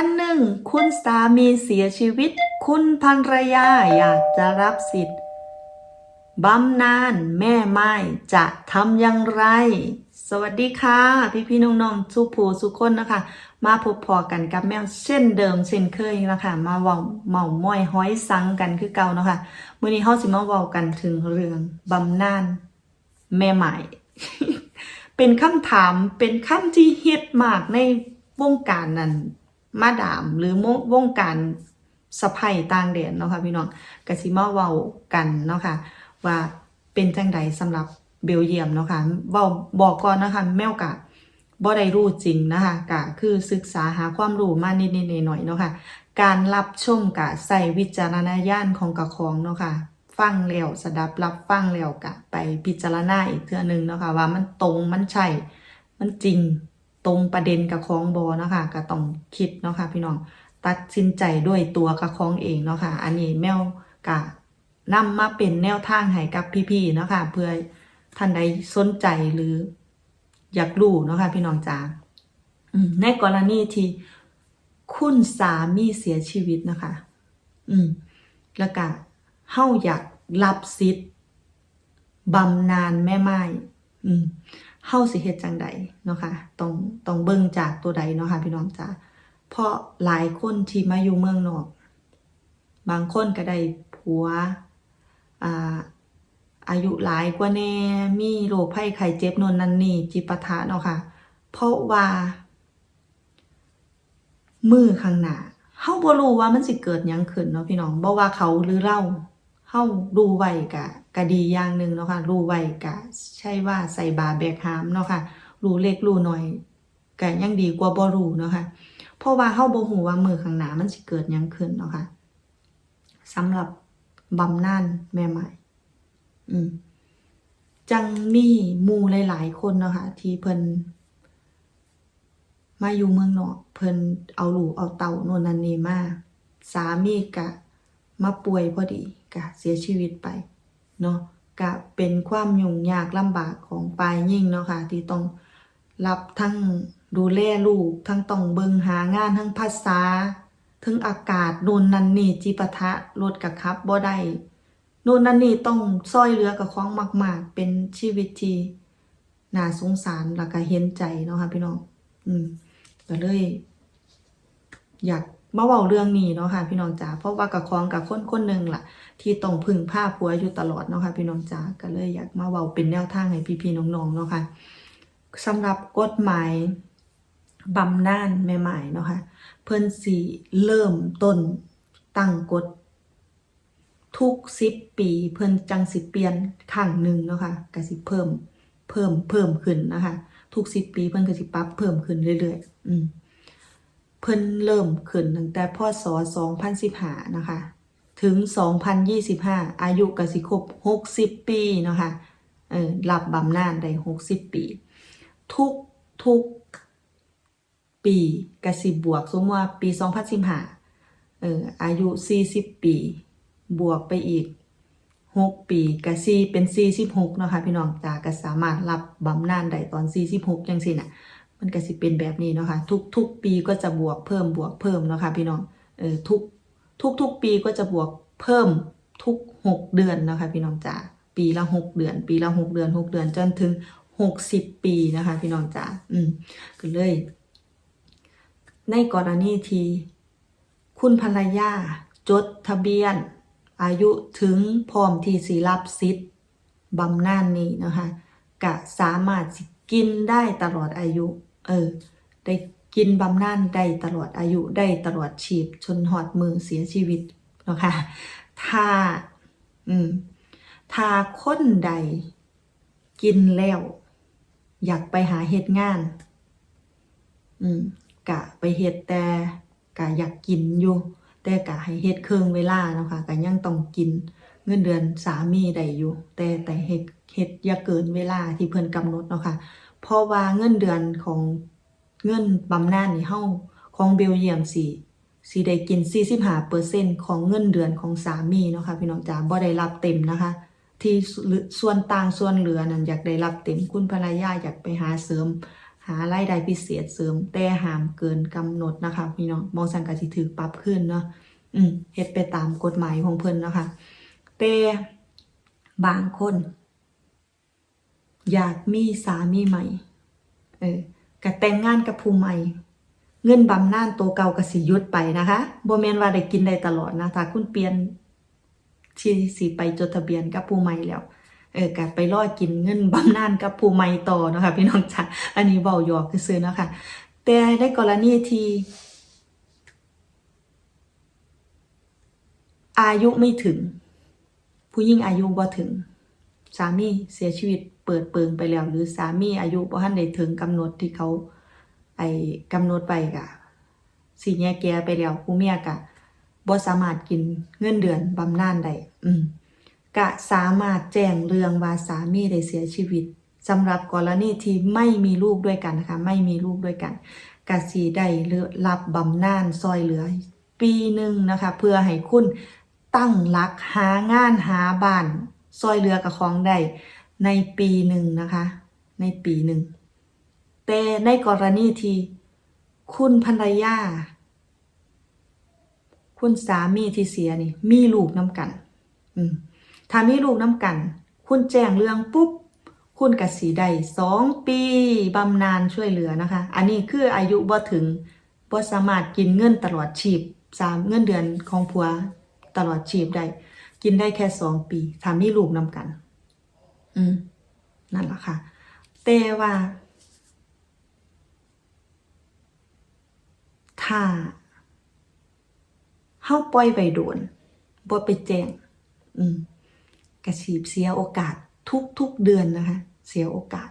วันหนึ่ง คุณสามีเสียชีวิต คุณภรรยาอยากจะรับสิทธิ์บำนาญแม่ไม้จะทำอย่างไร สวัสดีค่ะ พี่พี่ๆน้องๆสุผูสุคนนะคะ มาพบพอกันกับแมวเช่นเดิมเช่นเคยนะคะมาเว้าเมาม้อยห้อยซังกันคือเก่านะคะมื้อนี้เฮาสิมาเว้ากันถึงเรื่องบำนาญแม่ไม้เป็นคำถามเป็นคำที่ฮิตมากในวงการนั้น มาดามหรือวงการสะใภ้ต่างแดนเนาะค่ะพี่น้องกสิมาเว้ากันเนาะค่ะว่าเป็นจังใดสำหรับเบลเยียมเนาะค่ะเว้าบอกก่อนนะคะแมวกะบ่ได้รู้จริงนะคะกะคือศึกษาหาความรู้มานิดๆหน่อยๆเนาะค่ะการรับชมกะใส่วิจารณญาณของกะของเนาะค่ะฟังแล้วสดับรับฟังแล้วกะ ไปพิจารณาอีกเทื่อนึงเนาะค่ะว่ามันตรงมันใช่มันจริง ตรงประเด็นกับของบอเนาะค่ะก็ต้องคิดเนาะค่ะพี่น้องตัดสินใจด้วยตัวกับของเองเนาะค่ะ อันนี้แมวกะนำมาเป็นแนวทางให้กับพี่ๆเนาะค่ะเพื่อท่านใดสนใจหรือ อยากรู้เนาะค่ะพี่น้องจ๋าในกรณีที่คุณสามีเสียชีวิตนะคะ อืม แล้วก็เฮาอยากรับสิทธิ์บำนาญแม่ไม้อืม เฮาสิเฮ็ดจังใดเนาะค่ะต้องต้องเบิ่งจากตัวใดเนาะค่ะพี่น้องจ๋าเพราะหลายคนที่มาอยู่เมืองนอก บางคนก็ได้ผัวอ่าอายุหลายกว่าแน่ มีโรคภัยไข้เจ็บนนนั่นนี่จิปาถะเนาะค่ะ เพราะว่า มือข้างหน้าเฮาบ่รู้ว่ามันสิเกิดหยังขึ้นเนาะพี่น้องบ่ว่าเขาหรือเรา เฮารู้ไว้กะกะดีอย่างหนึ่งเนาะค่ะรู้ไว้กะใช่ว่าใส่บาแบกหามเนาะค่ะรู้เล็กรู้น้อยกะยังดีกว่าบ่รู้เนาะค่ะเพราะว่าเฮาบ่ฮู้ว่ามือข้างหน้ามันสิเกิดหยังขึ้นเนาะค่ะสำหรับบำนาญแม่ใหม่ อืมจังมีมูหลาย ๆ คนเนาะค่ะที่เพิ่นมาอยู่เมืองนอกเพิ่นเอาหลูเอาเต้าโน่นนั่นนี่มาสามีกะมาป่วยพอดี กะเสียชีวิตไปเนาะกะเป็นความยุ่งยากลำบากของปายยิ่งเนาะค่ะที่ต้องรับทั้งดูแลลูก ทั้งต้องเบิงหางานทั้งภาษา ทั้งอากาศโน่นนั่นนี่จิปะทะรถกะครับบ่ได้โน่นนั่นนี่ต้องซอยเหลือกับของมาก ๆ เป็นชีวิตที่น่าสงสารแล้วก็เห็นใจเนาะค่ะพี่น้องอืมก็เลย อยาก มาเว้าเรื่องนี้เนาะค่ะพี่น้องจ๋าเพราะว่ากับคองกับคนคนหนึ่งล่ะ ที่ต้องพึ่งผ้าผัวอยู่ตลอดเนาะค่ะพี่น้องจ๋าก็เลยอยากมาเว้าเป็นแนวทางให้พี่ๆน้องๆเนาะค่ะสำหรับกฎหมายบำนาญแม่หมายเนาะค่ะเพิ่นสิเริ่มต้นตั้งกฎทุกสิบปีเพิ่นจังสิเปลี่ยนครั้งหนึ่งเนาะค่ะก็สิเพิ่มเพิ่มเพิ่มขึ้นนะคะ ทุกสิบปีเพิ่นก็สิปรับเพิ่มขึ้นเรื่อยๆ อืม เพิ่นเริ่มขึ้นตั้งแต่พศ2015นะคะ ถึง 2025 อายุกสิครบ60 ปีนะคะเออรับบำนาญได้ 60 ปี ทุกทุกปีกสิบวก สมมติว่าปี 2015เอออายุ 40 ปี บวกไปอีก 6 ปีกสิเป็น 46 นะคะพี่น้องจาก็สามารถรับบำนาญได้ตอน 46 จังซี่น่ะ มันก็สิเป็นแบบนี้เนาะค่ะทุกทุกปีก็จะบวกเพิ่มบวกเพิ่มเนาะค่ะพี่น้องเออทุกทุกทุกปีก็จะบวกเพิ่มทุกหกเดือนนะคะ พี่น้องจ๋าปีละหกเดือน ปีละหกเดือนหกเดือนจนถึงหกสิบปีนะคะ พี่น้องจ๋าอืมก็เลย ในกรณีที่คุณภรรยาจดทะเบียน อายุถึงพร้อมที่สิรับสิทธิ์บำนาญนี้นะคะก็สามารถกินได้ตลอดอายุ เออ ได้กินบำนาญได้ตลอดอายุได้ตลอดชีพชนหอดมือเสียชีวิตเนาะค่ะถ้า อืม ถ้าคนใดกินแล้ว อยากไปหาเฮ็ดงาน อืมกะไปเฮ็ดแต่กะอยากกินอยู่ แต่กะให้เฮ็ดเครื่องเวลาเนาะค่ะกะยังต้องกินเงินเดือนสามีได้อยู่ แต่แต่เฮ็ดเฮ็ดอย่าเกินเวลาที่เพิ่อนกำหนดเนาะค่ะ เพราะว่าเงินเดือนของเงินบำนาญนี่เฮาของเบลเยียมสิสิได้กิน 45%ของเงินเดือนของสามีเนาะค่ะพี่น้องจ๋าบ่ได้รับเต็มนะคะ ที่ส่วนต่างส่วนเหลือนั่นอยากได้รับเต็มคุณภรรยาอยากไปหาเสริม หารายได้พิเศษเสริม แต่ห้ามเกินกำหนดนะคะพี่น้องมองสังกะสิถือปรับขึ้นเนาะอืมเฮ็ดไปตามกฎหมายของเพิ่นเนาะคะแต่บางคน อยากมีสามีใหม่ เออก็แต่งงานกับผู้ใหม่ เงินบำนาญโตเก่าก็สิยุดไปนะคะบ่แมนว่าได้กินได้ตลอดนะถ้าคุณเปลี่ยนที่สิไปจดทะเบียนกับผู้ใหม่แล้ว เออก็ไปรอกินเงินบำนาญกับผู้ใหม่ต่อนะคะพี่น้องจ๋าอันนี้เว้าหยอกซื่อนะคะแต่ในกรณีที่อายุไม่ถึง ผู้หญิงอายุบ่ถึง สามีเสียชีวิต เปิดเปิงไปแล้ว หรือสามีอายุบ่ทันได้ถึงกำหนดที่เขา ไอ้กำหนดไปกะสิแย่แกไปแล้วผู้เมียกะบ่สามารถกินเงินเดือนบำนาญได้อืมกะสามารถแจ้งเรื่องว่าสามีได้เสียชีวิตสำหรับกรณีที่ไม่มีลูกด้วยกันนะคะ ไม่มีลูกด้วยกันกะสิได้รับบำนาญซอยเหลือ ปีหนึ่งนะคะ เพื่อให้คุณตั้งหลักหางานหาบ้านซอยเหลือกับของได้ ในปีหนึ่งนะคะ ในปีหนึ่ง แต่ในกรณีที่คุณภรรยา คุณสามีที่เสียนี่ มีลูกน้ำกัน อืมถ้ามีลูกน้ำกัน คุณแจ้งเรื่องปุ๊บ คุณกสีได้สองปีบำนาญช่วยเหลือนะคะ อันนี้คืออายุบ่ถึงบ่สามารถกินเงินตลอดชีพสามเงินเดือนของผัวตลอดชีพได้ กินได้แค่สองปีถ้ามีลูกน้ำกัน อืมนั่นแหละค่ะ แต่ว่า ถ้าเฮาปล่อยไว้โดนบ่ไปแจ้ง อืมกระสีบเสียโอกาสทุกทุกๆเดือนนะคะ เสียโอกาส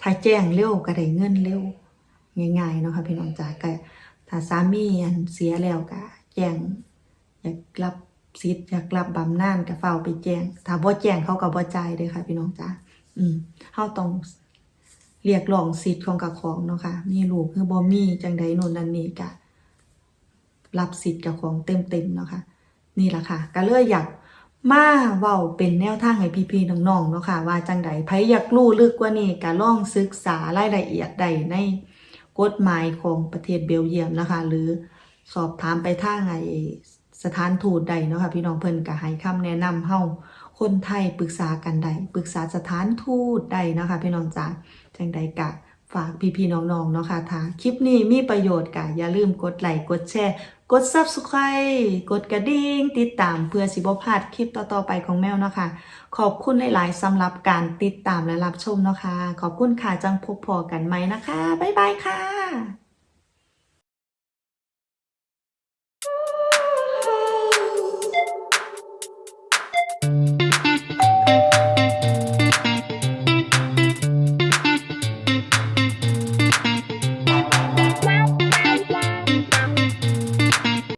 ถ้าแจ้งเร็วก็ได้เงินเร็วง่ายๆเนาะค่ะพี่น้องจ๋าก็ถ้าสามีอันเสียแล้วก็แจ้งอยากรับ สิทธิ์อยากรับบำนาญก็เฝ้าไปแจ้งถ้าบ่แจ้งเขาก็บ่จ่ายเด้ค่ะ พี่น้องจ๋าอืมเฮาต้องเรียกร้องสิทธิ์ของกับของเนาะค่ะ มีลูกคือบ่มีจังใดโน่นนั่นนี่กะรับสิทธิ์กับของเต็มๆเนาะค่ะ นี่แหละค่ะ ก็เลยอยากมาเว้าเป็นแนวทางให้พี่ๆน้องๆเนาะค่ะ ว่าจังใดไผอยากรู้ลึกกว่านี้ก็ลองศึกษารายละเอียดได้ในกฎหมายของประเทศเบลเยียมนะคะ หรือสอบถามไปทางไอ สถานทูตใดเนาะค่ะพี่น้องเพิ่นก็ให้คำแนะนำเฮาคนไทยปรึกษากันได้ปรึกษาสถานทูตได้นะคะพี่น้องจ๋าจังใดกะฝากพี่ๆน้องๆเนาะค่ะถ้าคลิปนี้มีประโยชน์กะอย่าลืมกดไลค์กดแชร์กด Subscribe กดกระดิ่ง ติดตามเพื่อสิบ่พลาดคลิปต่อ ๆ ไปของแมวเนาะค่ะ ขอบคุณหลาย ๆสำหรับการติดตามและรับชมเนาะค่ะ ขอบคุณค่ะ จังพบพอกันไหมนะคะ บ๊ายบายค่ะ